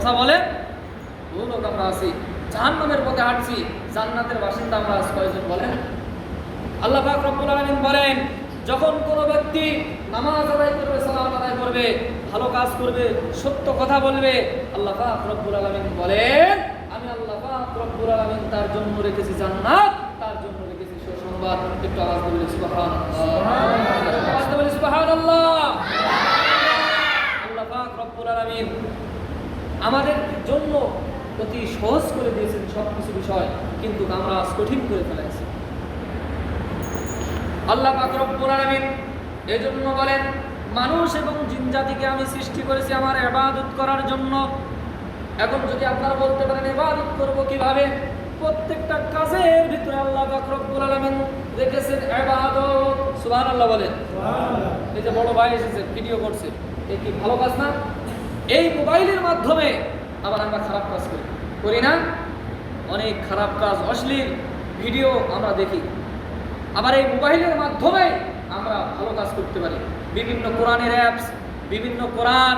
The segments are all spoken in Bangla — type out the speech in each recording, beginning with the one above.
কথা বলেন বহু আমরা জাহান্নামের পথে হাঁটছি, জান্নাতের বাসিন্দা আমরা আজ কয়জন বলেন? আল্লাহ বলেন, যখন কোনো ব্যক্তি নামাজ আদায় করবে আদায় করবে, ভালো কাজ করবে, সত্য কথা বলবে, আল্লাহ বলেন, আমি আল্লাহ পাক রব্বুল তার জন্য রেখেছি জান্নাত, তার জন্য রেখেছি সুসংবাদ। একটু আওয়াজ বলি আওয়াজ বলি আল্লাহ পাক রব্বুল আমাদের জন্য অতি সহজ করে দিয়েছেন সব কিছু বিষয় কিন্তু আমরা আজ কঠিন করে ফেলেছি। আল্লাহ পাক রব্বুল এজন্য বলেন মানুষ এবং জিন জাতিকে আমি সৃষ্টি করেছি আমার ইবাদত করার জন্য। এখন যদি আপনারা বলতে পারেন ইবাদত করব কীভাবে? প্রত্যেকটা কাজের ভিতরে আল্লাহ পাক রব্বুল আলামিন রেখেছেন ইবাদত। সুবহানাল্লাহ বলেন। এই যে বড় ভাই এসেছে ভিডিও করছে। এ কি ভালো কাজ না? এই মোবাইলের মাধ্যমে আবার আমরা খারাপ কাজ করি। করি না। অনেক খারাপ কাজ, অশ্লীল ভিডিও আমরা দেখি। আবার এই মোবাইলের মাধ্যমে আমরা ভালো কাজ করতে পারি। বিভিন্ন কোরআনের অ্যাপস বিভিন্ন কোরআন,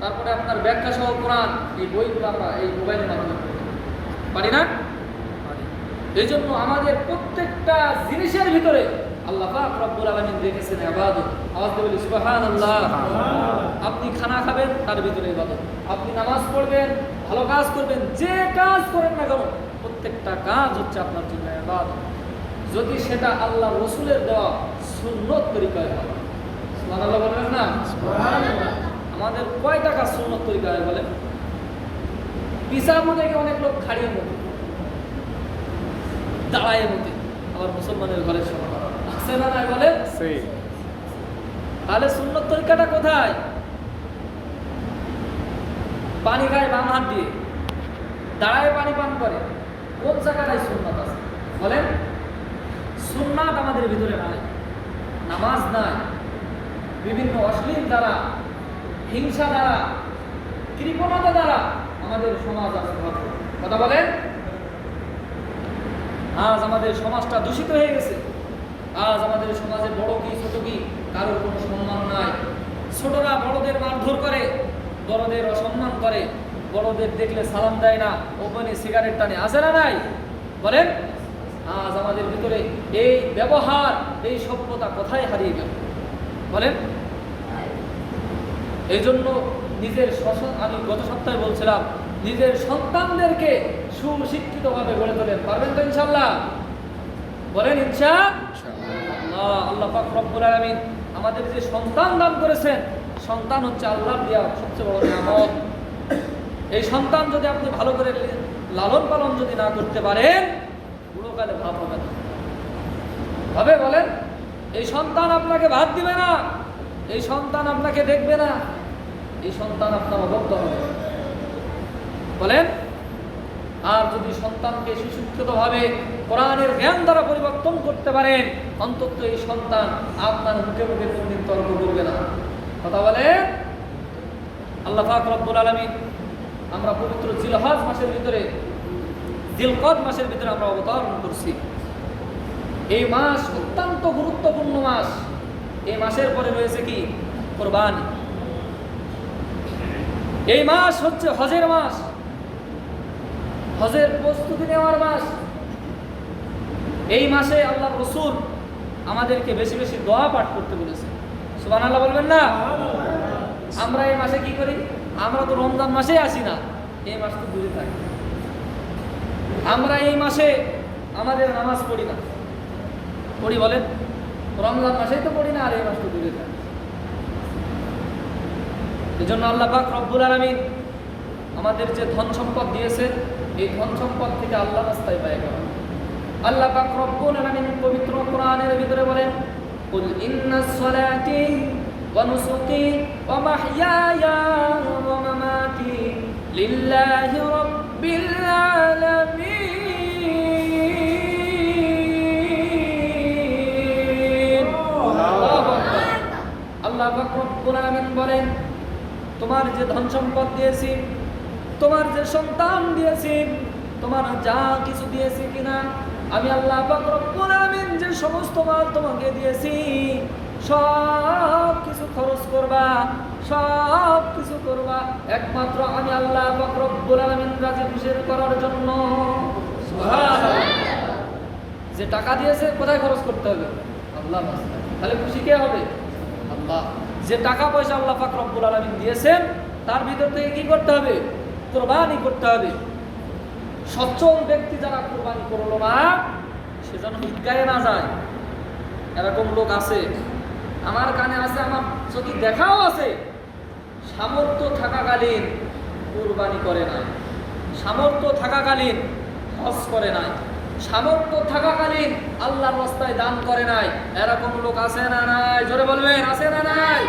তারপরে আপনার ব্যাখ্যা সহ কোরআন, এই বইগুলো আমরা এই মোবাইলের মাধ্যমে। পারি। না? এই জন্য আমাদের প্রত্যেকটা জিনিসের ভিতরে আল্লাহ পাক রব্বুল আলামিন রেখেছেন ইবাদত। আওয়াজ দিয়ে বলি সুবহানাল্লাহ। আপনি খানা খাবেন তার ভিতরে ইবাদত। আপনি নামাজ পড়বেন ভালো কাজ করবেন যে কাজ করেন না কেন প্রত্যেকটা কাজ হচ্ছে আপনার জন্য ইবাদত। যদি সেটা আল্লাহ রসুলের দেওয়া সুন্নত তরিকায় হয় সুবহানাল্লাহ বলবেন না? আমাদের কয় টাকা সুন্নত তরিকায় বলে পিসার মধ্যে অনেক লোক খাড়িয়ে মধ্যে দাঁড়ায় মধ্যে আবার মুসলমানের ঘরের সমান। আছে না নাই বলে তাহলে সুন্নত তরিকাটা কোথায়? পানি খায় বাম হাত দিয়ে। দাঁড়ায় পানি পান করে। কোন জায়গাটায় সুন্নাত আছে? বলেন। সুন্নাত আমাদের ভিতরে নাই। নামাজ নাই। বিভিন্ন অশ্লীল দ্বারা হিংসা দ্বারা কৃপণতা দ্বারা আমাদের সমাজ আছে কথা বলেন? আজ আমাদের সমাজটা দূষিত হয়ে গেছে। আজ আমাদের সমাজে বড় কি, ছোট কি, কারোর কোনো সম্মান নাই। ছোটরা বড়দের মারধর করে, বড়দের অসম্মান করে। বড়দের দেখলে সালাম দেয় না, ওপেনে সিগারেট টানে। আসে না নাই? বলেন, আজ আমাদের ভিতরে এই ব্যবহার, এই সভ্যতা কোথায় হারিয়ে গেল? বলেন। এই জন্য নিজের আমি গত সপ্তাহে বলছিলাম, নিজের সন্তানদেরকে সুশিক্ষিতভাবে গড়ে তোলেন। পারবেন তো ইনশাল্লাহ বলেন, ইনশা আল্লাহ পাক রব্বুল আলামিন আমাদের যে সন্তান দান করেছেন, সন্তান হচ্ছে আল্লাহ দেওয়া সবচেয়ে বড় নিয়ামত। এই সন্তান যদি আপনি ভালো করে লালন পালন যদি না করতে পারেন বুড়োকালে ভাব হবে না। হবে বলেন, এই সন্তান আপনাকে ভাত দিবে না, এই সন্তান আপনাকে দেখবে না, এই সন্তান আপনার অবদ্ধ হবে। বলেন আর যদি সন্তানকে সুশিক্ষিতভাবে কোরআনের জ্ঞান দ্বারা পরিবর্তন করতে পারেন, অন্তত এই সন্তান আপনার মুখে মুখে কোনদিন তর্ক করবে না। কথা বলে? আল্লাহ পাক রব্বুল আলামিন, আমরা পবিত্র জিলহজ মাসের ভিতরে, জিলকদ মাসের ভিতরে আমরা অবতরণ করছি। এই মাস অত্যন্ত গুরুত্বপূর্ণ মাস। এই মাসের পরে রয়েছে কি? কোরবানি। এই মাস হচ্ছে হজের মাস। হজের প্রস্তুতি নেওয়ার মাস। এই মাসে আল্লাহ রসুল আমাদেরকে বেশি বেশি দোয়া পাঠ করতে বলেছে সুবান আল্লাহ বলবেন না? আমরা এই মাসে কি করি? আমরা তো রমজান মাসে আসি না। এই মাস তো দূরে থাকি। আমরা এই মাসে আমাদের নামাজ পড়ি না। পড়ি বলেন? রমজান মাসেই তো পড়ি না আর এই মাস তো দূরে থাকি। এই জন্য আল্লাহ পাক রব্বুল আলমিন আমাদের যে ধন সম্পদ দিয়েছে, এই ধন সম্পদ থেকে আল্লাহ রাস্তায় পায় গেল। আল্লাহ পাক রব্বুল আলামিন পবিত্র কোরআনের ভিতরে বলেন, কুল ইন্নাস সালাতি ওয়া নুসুকি ওয়া মাহইয়ায়া ওয়া মামাতি লিল্লাহি রাব্বিল আলামিন। আল্লাহ পাক রব্বুল আলামিন বলেন, তোমার যে ধন সম্পদ দিয়েছি তোমার যে সন্তান দিয়েছি তোমার যা কিছু দিয়েছি কিনা আমি আল্লাহ পাক যে সমস্ত মাল তোমাকে দিয়েছি সব কিছু খরচ করবা সব কিছু করবা একমাত্র আমি আল্লাহ পাক রব্বুল আলামিন রাজি খুশি করার জন্য। যে টাকা দিয়েছে কোথায় খরচ করতে হবে? আল্লাহ তাহলে খুশি কে হবে? আল্লাহ। যে টাকা পয়সা আল্লাহ পাক রব্বুল আলামিন দিয়েছেন তার ভিতর থেকে কি করতে হবে? কোরবানি করতে হবে। সচ্ছল ব্যক্তি যারা কোরবানি করল না, সে যেন ঈদগাহে না যায়। এরকম লোক আছে। আমার কানে আছে, আমার চোখে দেখাও আছে। সামর্থ্য থাকাকালীন কোরবানি করে নাই। সামর্থ্য থাকাকালীন হজ করে নাই। সামর্থ্য থাকাকালীন আল্লাহর রাস্তায় দান করে নাই। এরকম লোক আছে না নাই? জোরে বলবেন, আছে না নাই?